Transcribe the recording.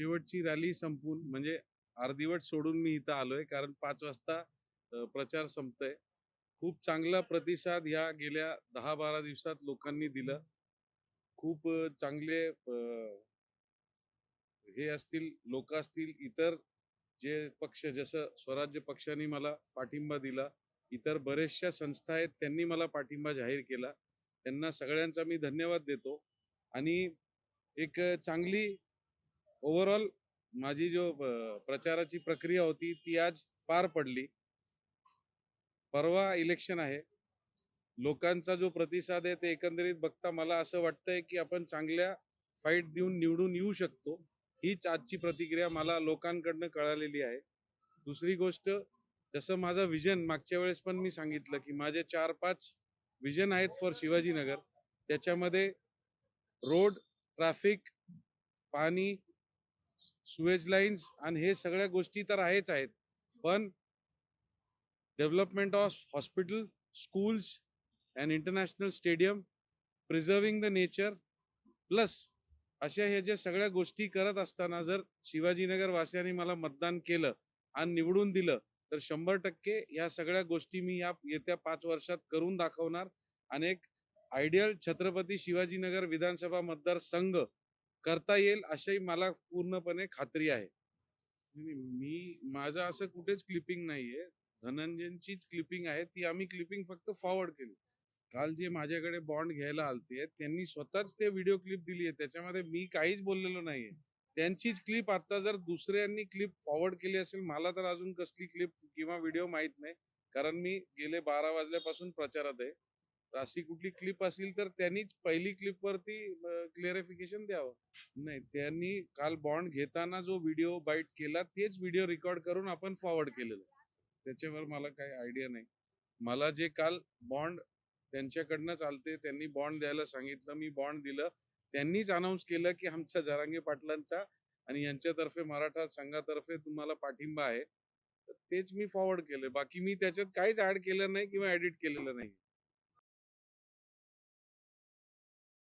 शेवटची रॅली संपून म्हणजे अर्धीवट सोडून मी इथं आलोय कारण पाच वाजता प्रचार संपतोय. खूप चांगला प्रतिसाद ह्या गेल्या दहा बारा दिवसात लोकांनी दिलं. खूप चांगले हे असतील लोक असतील इतर जे पक्ष जसं स्वराज्य पक्षाने मला पाठिंबा दिला इतर बरेचशा संस्था आहेत त्यांनी मला पाठिंबा जाहीर केला. त्यांना सगळ्यांचा मी धन्यवाद देतो. आणि एक चांगली ओव्हरऑल माझी जो प्रचाराची प्रक्रिया होती ती आज पार पडली. परवा इलेक्शन आहे. लोकांचा जो प्रतिसाद आहे ते एकंदरीत बघता मला असं वाटतंय की आपण चांगल्या फाईट देऊन निवडून येऊ शकतो हीच आजची प्रतिक्रिया मला लोकांकडनं कळालेली आहे. दुसरी गोष्ट जसं माझं विजन मागच्या वेळेस पण मी सांगितलं की माझे चार पाच विजन आहेत फॉर शिवाजीनगर. त्याच्यामध्ये रोड ट्रॅफिक पाणी सुएज लाईन्स आणि हे सगळ्या गोष्टी तर आहेच आहेत. पण development of hospital schools and international stadium preserving the nature plus अशा हे जे सगळ्या गोष्टी करत असताना जर शिवाजीनगर वासियांनी मला मतदान केलं आणि निवडून दिलं तर शंभर टक्के या सगळ्या गोष्टी मी या येत्या पाच वर्षात करून दाखवणार. आणि एक आयडियल छत्रपती शिवाजीनगर विधानसभा मतदारसंघ करता येईल अशी मला पूर्णपणे खात्री आहे. मी माझं असं कुठेच क्लिपिंग नाहीये. धनंजयचीच क्लिपिंग आहे. ती आम्ही क्लिपिंग फक्त फॉरवर्ड केली. काल जे माझ्याकडे बॉन्ड घ्यायला आलते त्यांनी स्वतःच ते व्हिडिओ क्लिप दिली आहे त्याच्यामध्ये मी काहीच बोललेलो नाहीये. त्यांचीच क्लिप आता जर दुसऱ्यांनी क्लिप फॉरवर्ड केली असेल मला तर अजून कसली क्लिप किंवा व्हिडिओ माहीत नाही. कारण मी गेले बारा वाजल्यापासून प्रचारात आहे. अशी कुठली क्लिप असेल तर त्यांनीच पहिली क्लिप वरती क्लिअरिफिकेशन द्यावं. नाही त्यांनी काल बॉन्ड घेताना जो व्हिडिओ बाईट केला तेच व्हिडिओ रेकॉर्ड करून आपण फॉरवर्ड केलेलं. त्याच्यावर मला काही आयडिया नाही. मला जे काल बॉन्ड त्यांच्याकडनं चालते त्यांनी बॉन्ड द्यायला सांगितलं मी बॉन्ड दिलं त्यांनीच अनाऊन्स केलं की आमच्या जरांगे पाटलांचा आणि यांच्यातर्फे मराठा संघातर्फे तुम्हाला पाठिंबा आहे. तेच मी फॉरवर्ड केलं बाकी मी त्याच्यात काहीच ऍड केलं नाही किंवा एडिट केलेलं नाही.